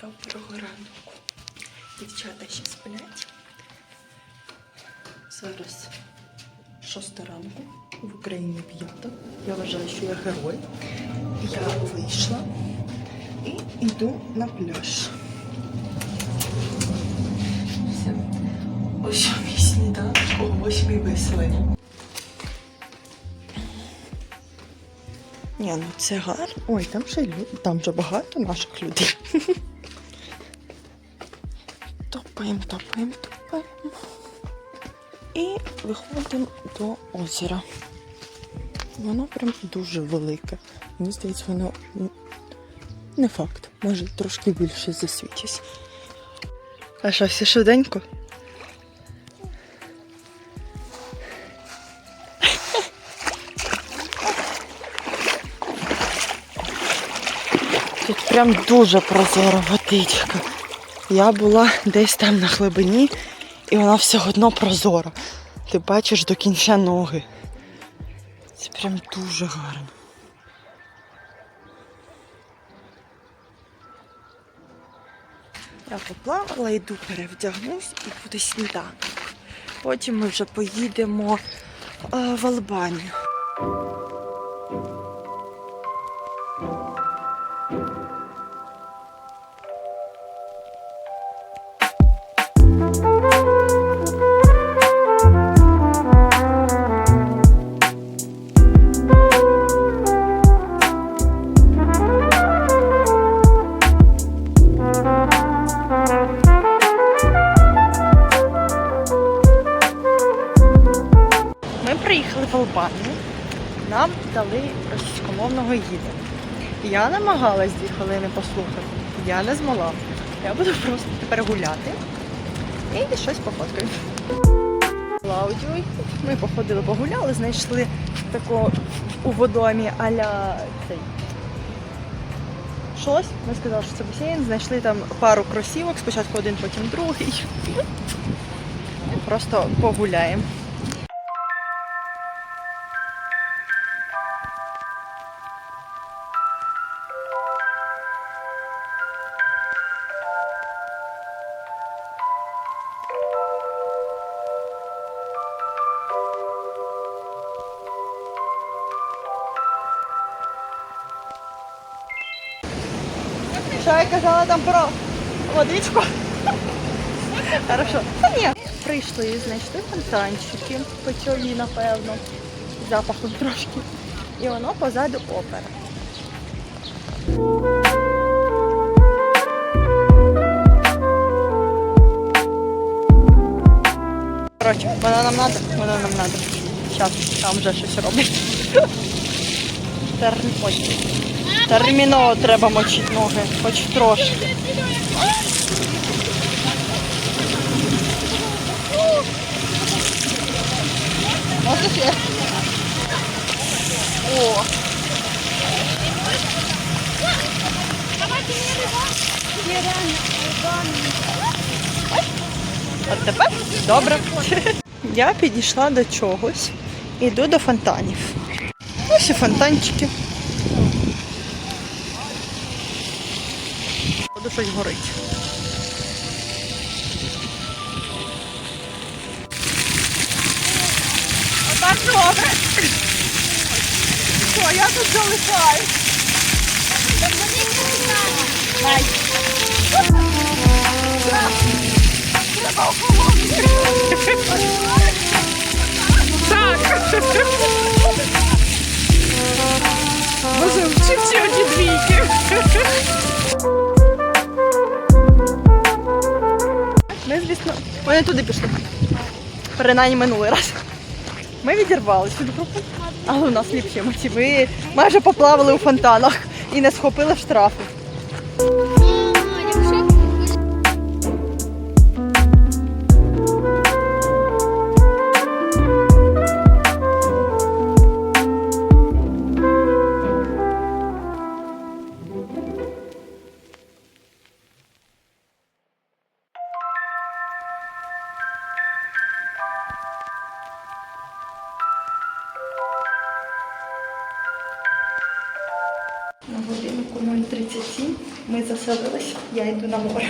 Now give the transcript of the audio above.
Доброго ранку. Дівчата ще сплять. Зараз шоста ранку. В Україні п'ята. Я вважаю, що я герой. Я вийшла і йду на пляж. Все. Ось мій сніданок о восьмій веселі. Ні, ну це гарно. Ой, там люди. Там вже багато наших людей. Топаємо, топаємо, топаємо. І виходимо до озера. Воно прям дуже велике. Мені здається, воно не факт. Може трошки більше засвітись. А що, все швиденько? Тут прям дуже прозора водичка. Я була десь там на глибині, і вона все одно прозора. Ти бачиш до кінця ноги. Це прям дуже гарно. Я поплавала, йду перевдягнусь і буде сніданок. Потім ми вже поїдемо е, в Албанію. Нам дали російськомовного гіда. Я намагалась дві хвилини послухати. Я не змогла. Я буду просто тепер гуляти і щось пофоткаю. Клаудіо. Ми походили, погуляли, знайшли тако у водомі аля цей. Щось. Ми сказали, що це басейн. Знайшли там пару кросівок, спочатку один, потім другий. Просто погуляємо. Що я казала там про водичку? Хорошо. Та ні. Прийшли, знайшли фонтанчики, печові, напевно, запахом трошки. І воно позаду опера. Коротше, воно нам надо, воно нам надо. Зараз там вже щось робить. Термін, ой, терміново треба мочити ноги, хоч трошки. Можеш я? О. От тепер добре. Я підійшла до чогось. Іду до фонтанів. Ось і фонтанчики. Буду щось горить. Отак добре. Що, я тут залишаю. Треба. Боже, Звісно, вони туди пішли. Принаймні минулий раз. Ми відірвалися від групи, але у нас ліпші емоції. Ми майже поплавали у фонтанах і не схопили штрафи. 037 ми заселились, я йду на море.